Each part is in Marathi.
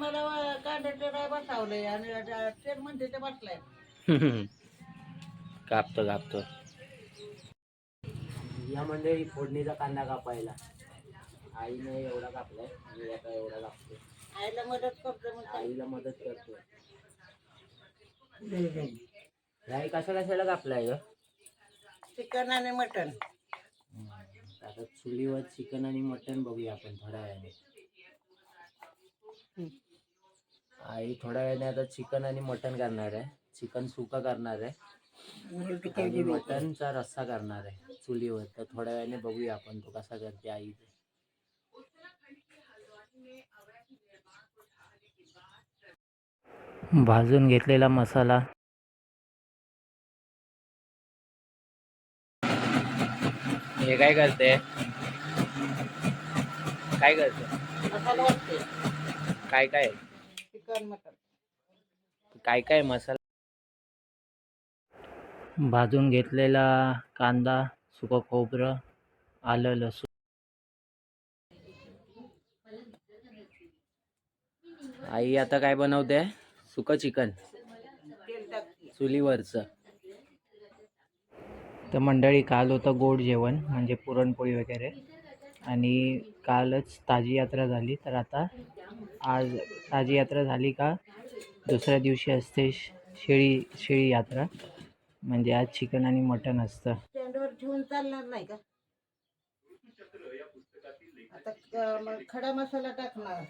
मला कांद्याचं काय बसावलंय आणि ते म्हणते ते बसलाय कापतो कापतो. या मंडळी फोडणीचा कांदा कापायला. आईने एवढा कापलाय मी आता एवढा कापतो आईला मदत करतो मग काय. आईला मदत करतो आई कशा कशाला कापलाय ग? चिकन आणि मटन आता चुलीवर चिकन आणि मटन बघूया आपण थोड्या वेळाने. आई थोड्या वेळाने आता चिकन आणि मटन करणार आहे. चिकन सुका करणार आहे. आणि मटनचा रस्सा करणार आहे चुलीवर. तर थोड्या वेळाने बघूया आपण तो कसा करते आई. ते. भाजून घेतलेला मसाला. हे काय करते? काय करते? काय काय? चिकन मटन काय काय मसाला? भाजून घेतलेला कांदा सुकं खोबरं आलं लसूण. आई आता काय बनवते? सुकं चिकन. तेल टाकते चुलीवरचं. तर मंडळी काल होतं गोड जेवण म्हणजे पुरणपोळी वगैरे. आणि कालच ताजी यात्रा झाली तर आता आज ताजी यात्रा झाली का? दुसऱ्या दिवशी असते शेळी शेळी यात्रा. म्हणजे आज चिकन आणि मटन असतं. स्टँडवर ठेवून चालणार नाही का? आता खडा मसाला टाकणार.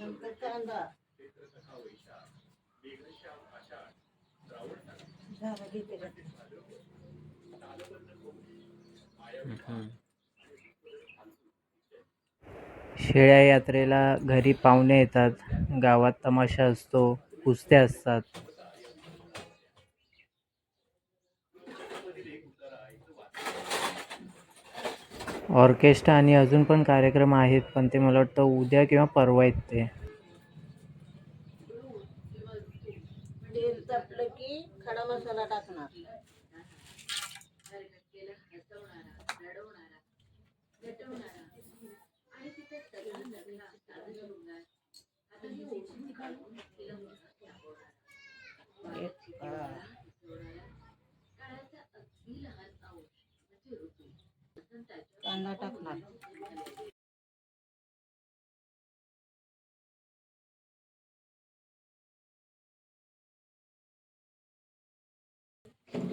नंतर कांदा. झालं घेते का? शेळ्या यात्रेला घरी पाहुणे येतात. गावात तमाशा असतो. कुस्त्या असतात. ऑर्केस्ट्रा आणि अजून पण कार्यक्रम आहेत पण ते मला वाटतं उद्या किंवा परवा आहेत ते खडा मसाला टाकणार कांदा टाकणार.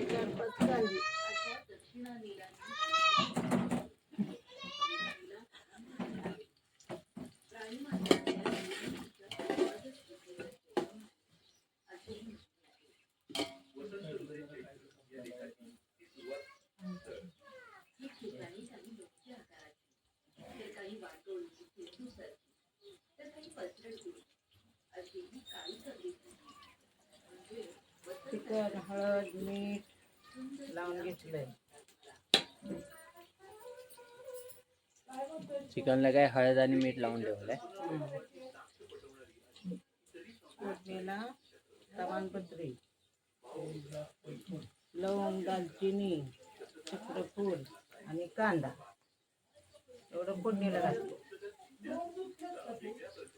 चार पाच कांदे तिखट हळद मीठ लावून घेतलंय चिकनला काय हळद आणि मीठ लावून ठेवलंय. तमानपत्री लवंग दालचिनी चक्रफूल आणि कांदा. एवढं फोडणीला घालतो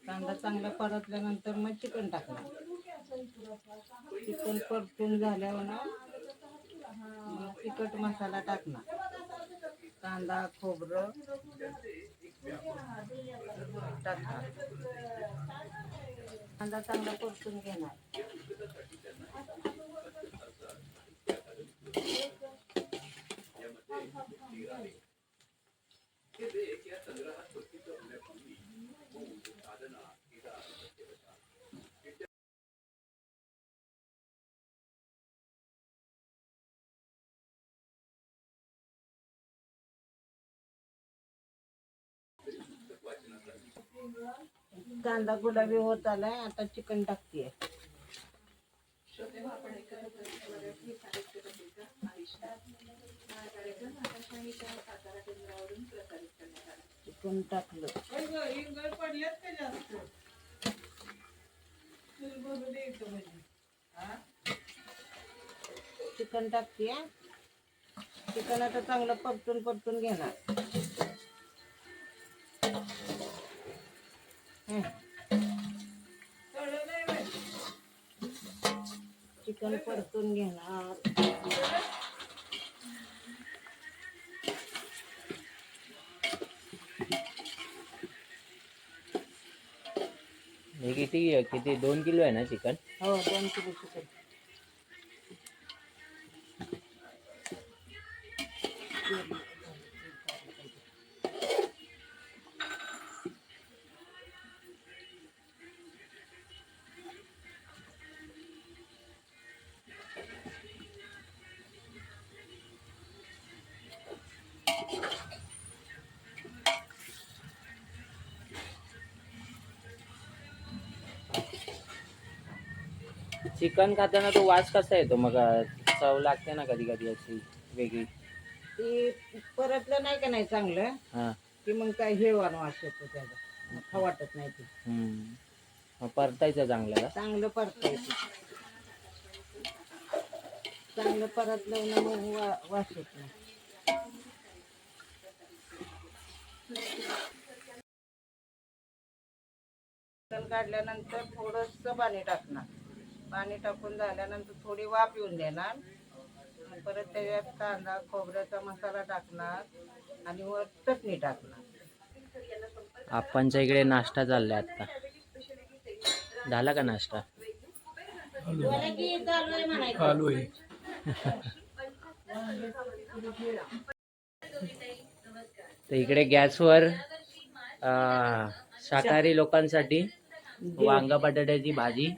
कांदा चांगला परतल्यानंतर मग चिकन टाकणार. चिकन परतून झाल्यावर ना तिखट मसाला टाकणार. कांदा खोबरं टाकणार कांदा चांगला परतून घेणार. कांदा गुलाबी होत आलाय आता चिकन टाकते चिकन टाकलं. चिकन टाकते चिकन आता चांगलं परतून परतून घेणार. चिकन परतून घेणार. हे किती किती दोन किलो आहे ना चिकन? हो दोन किलो चिकन. चिकन खाताना तो वास कसा येतो? मग चव लागते ना कधी कधी अशी वेगळी. ती परतलं नाही का नाही चांगलं हा. की मग काय हेवान वास येतो त्याचा. वाटत नाही ते. हम्म. मग परतायचं चांगलं का? चांगलं परतायचं. चांगलं परतलं ना मग वा वास येत. नाही चिकन काढल्यानंतर थोडंसं पाणी टाकणार. पाणी टाकून झाल्यानंतर थोडी वाफ येऊन देणार. आणि परत त्याच्यात कांदा खोबऱ्याचा मसाला टाकणार आणि वर चटणी टाकणार. आपणच्या इकडे नाश्ता चाललाय आता. झाला का नाश्ता? तर इकडे गॅसवर शाकाहारी लोकांसाठी वांगा बटाट्याची भाजी.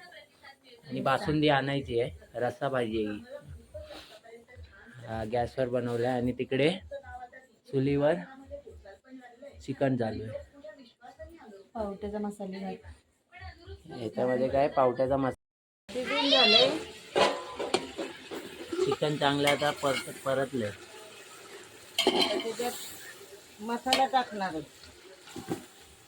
आणि बासुंदी आणायची आहे. रस्सा भाजी आहे हा, गॅसवर बनवलं आहे आणि तिकडे चुलीवर चिकन चालू आहे. पावट्याचा मसाला याच्यामध्ये काय? पावट्याचा मसाला शिजून चिकन चांगलं आता परत परतलं त्याच्यात मसाला टाकणार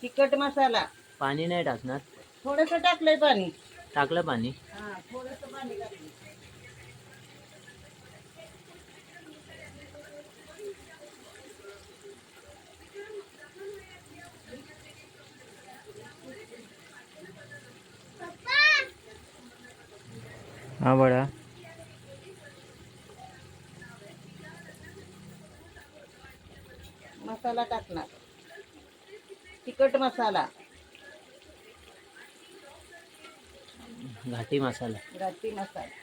तिखट मसाला. पाणी नाही टाकणार. थोडस टाकलंय पाणी. टाकलं पाणी. हा बडा मसाला टाकणार. तिखट मसाला. घाटी मसाला. घाटी मसाला.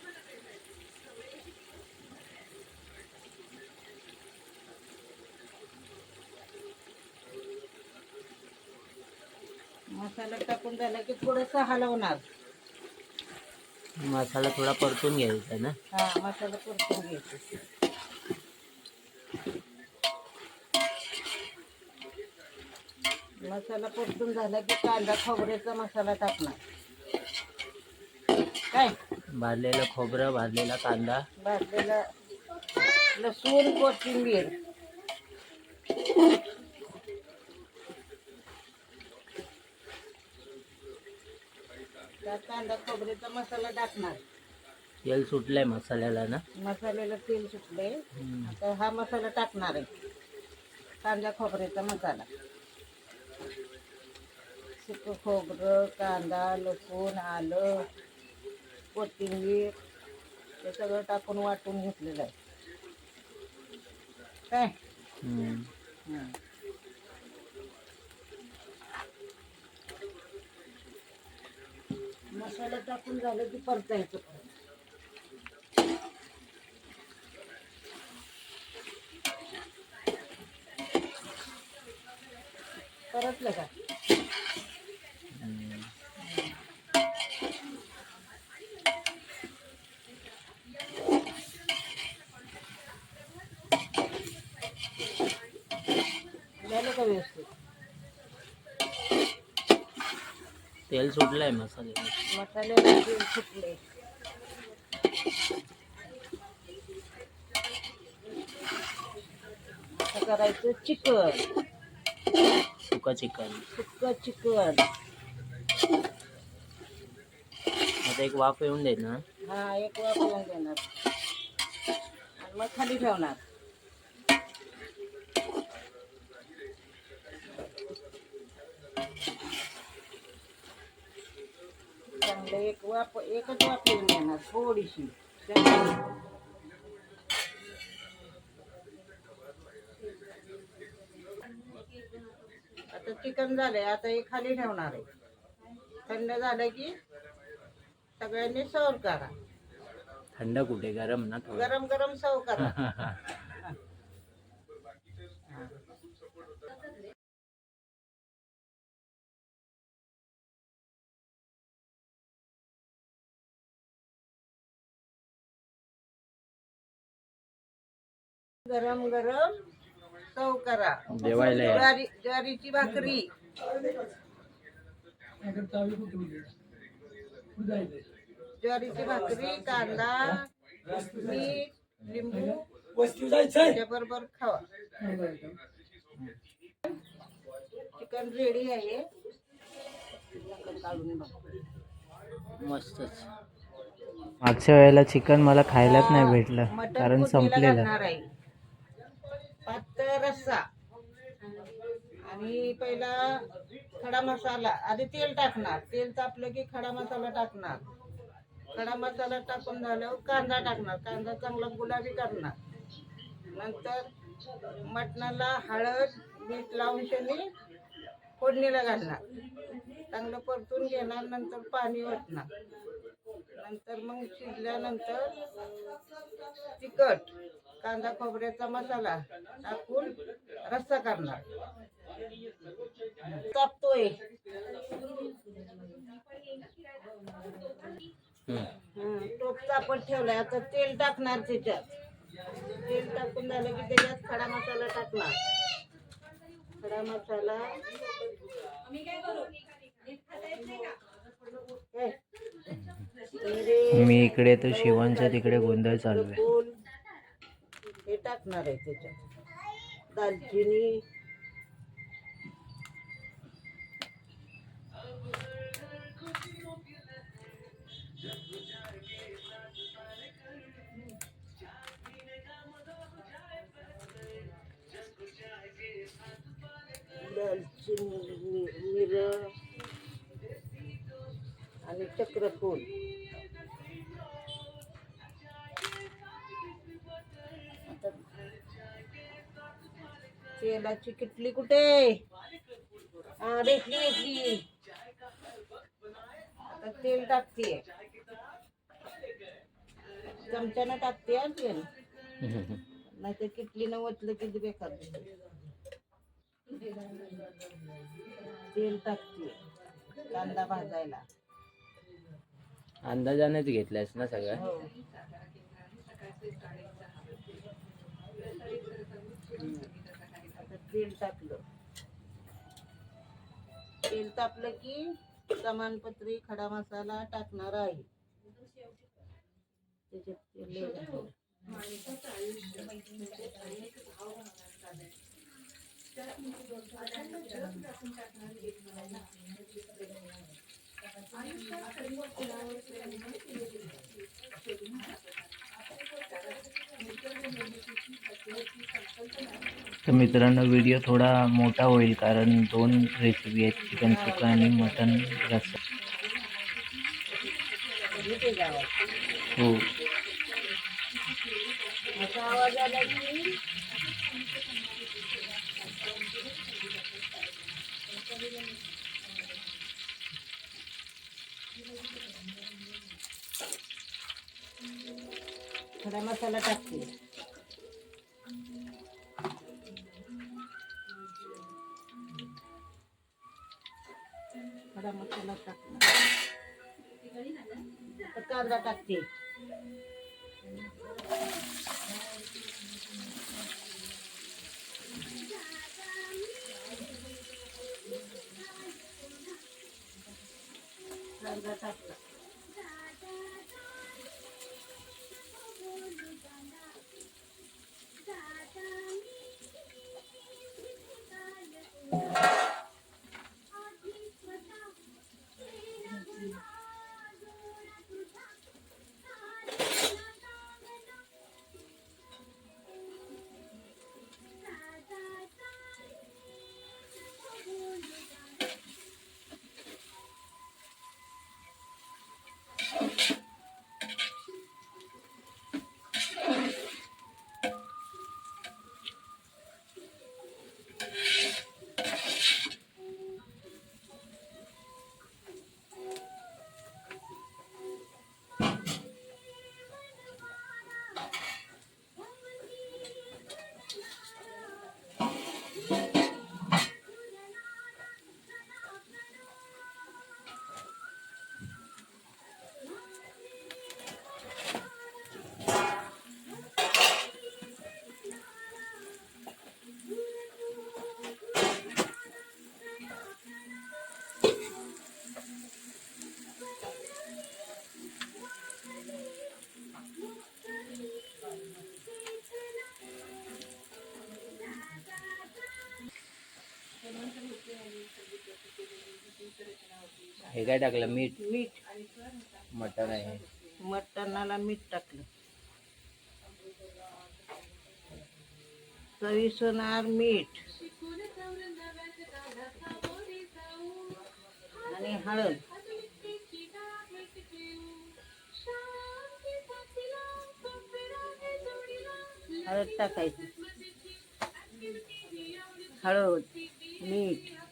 मसाला टाकून झाला की थोडस हलवणार. मसाला थोडा परतून घ्यायचा ना? हा मसाला परतून घ्यायचा. मसाला परतून झाला की कांदा खोबऱ्याचा मसाला टाकणार. काय? भाजलेलं खोबरं भाजलेला कांदा. भाजलेला लसूण कोथिंबीर. त्यात कांदा खोबऱ्याचा मसाला टाकणार. तेल सुटलंय मसाल्याला ना? मसाल्याला तेल सुटले हम्म. आता हा मसाला टाकणार आहे. कांदा खोबऱ्याचा मसाला. सुकं खोबरं कांदा लसूण आलं. कोथिंबीर हे सगळं टाकून वाटून घेतलेलं आहे काय. हं. मसाला टाकून झालं की परतायचं परत. परतलं का झालं का व्यवस्थित तेल सुटलंय मसाल्याला मसाल्याला तेल सुटले. करायचं चिकन. सुका चिकन. सुक्क चिकन. आता एक वाफ येऊन दे ना हा एक वाफ येऊन देणार. आणि मग खाली ठेवणार. चांगलं एक वाप एकच वापरून देणार थोडीशी. आता चिकन झालंय आता हे खाली ठेवणार आहे. थंड झालं की सगळ्यांनी सर्व करा. थंड कुठे? गरम ना गरम गरम सर्व करा. गरम गरम सर्व करा. जेवायला या. ज्वारी ज्वारीची भाकरी. ज्वारीची भाकरी कांदा मीठ लिंबू त्याच्याबरोबर खावा. चिकन रेडी आहे. काढून बघ मस्तच. मागच्या वेळेला चिकन मला खायलाच नाही भेटलं मटण कारण फोडणीला संपलेलं. घालणार आहे. पातळ रस्सा. आणि पहिला खडा मसाला आधी तेल टाकणार. तेल तापलं की खडा मसाला टाकणार. खडा मसाला टाकून झाल्यावर कांदा टाकणार. कांदा चांगला गुलाबी करणार. नंतर मटणाला हळद मीठ लावून त्यांनी फोडणीला घालणार. चांगलं परतून घेणार नंतर पाणी ओतणार. नंतर मग शिजल्यानंतर तिखट कांदा खोबऱ्याचा मसाला टाकून रस्सा करणार. तापतोय. हं, टोप तापत ठेवलाय. आता तेल टाकणार त्याच्यात. तेल टाकून झालं की त्याच्यात खडा मसाला टाकणार. खडा मसाला. मी इकडे तर शिवांच्या तिकडे गोंधळ चालू आहे. हे टाकणार आहे त्याच्यात. दालचिनी. दालचिनी मिर आणि चक्रफूल. तेलाची किटली कुठे? भेटली भेटली. आता तेल टाकते. चमच्यानं टाकते तेल. नाही तर किटलीनं ओतलं की ते बेकार. तेल टाकते कांदा भाजायला. अंदाजानेच घेतल्यास ना सगळं? हो. तेल तापलं तेल तापलं की प्रमाणपत्री खडा मसाला टाकणार आहे. त्याच्यात तर मित्रांनो व्हिडिओ थोडा मोठा होईल कारण दोन रेसिपी आहेत चिकन सुका आणि मटन रस्सा. हो. थोडा मसाला टाकते. खडा मसाला टाकणार आता कांदा टाकते कांदा टाकला हे काय टाकलं? मीठ? मीठ. मटण आहे. मटणाला मीठ टाकलं. चवीसुनार मीठ. आणि हळद. हळद टाकायची. हळद मीठ.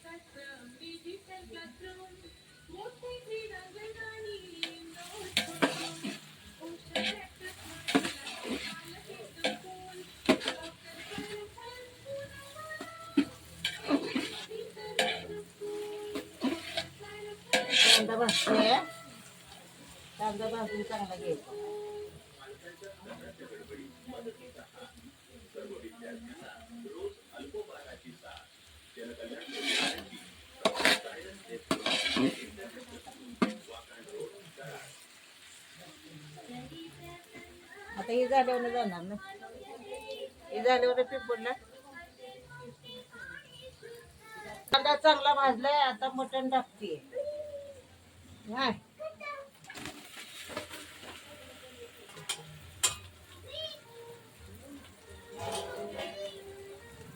कांदा चांगला घ्यायचा. आता हे झाल्यावर जाणार ना. हे झाल्यावर पिंपडला कांदा चांगला भाजलाय आता मटण टाकते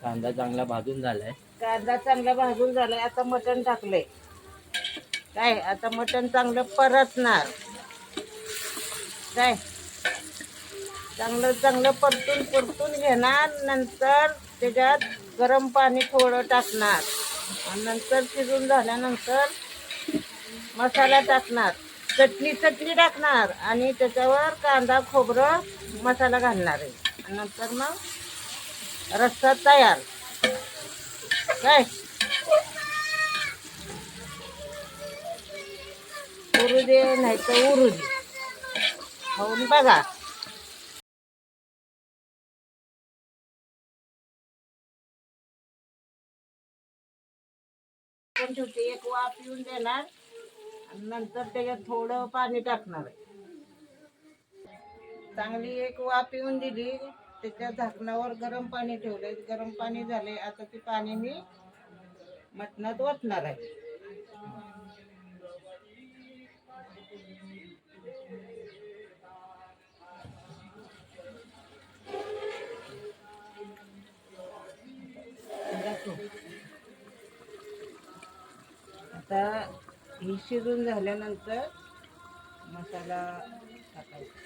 कांदा चांगला भाजून झालाय. कांदा चांगला भाजून झालाय. आता मटण टाकलंय. काय? आता मटण चांगलं परतणार. काय? चांगलं चांगलं परतून परतून घेणार. नंतर त्याच्यात गरम पाणी थोडं टाकणार. आणि नंतर शिजून झाल्यानंतर मसाला टाकणार. चटणी चटणी टाकणार. आणि त्याच्यावर कांदा खोबरं मसाला घालणार आहे. नंतर मग रस्सा तयार. काय? उरू दे नाही तर उरू दे. खाऊन बघा. पण एक वाफ येऊन देणार. आणि नंतर त्याच्यात थोडं पाणी टाकणार. चांगली एक वाफ येऊन दिली. त्याच्या झाकणावर गरम पाणी ठेवलंय. गरम पाणी झाले आता ते पाणी मी मटणात ओतणार आहे. आता ही शिजून झाल्यानंतर मसाला टाकायचा.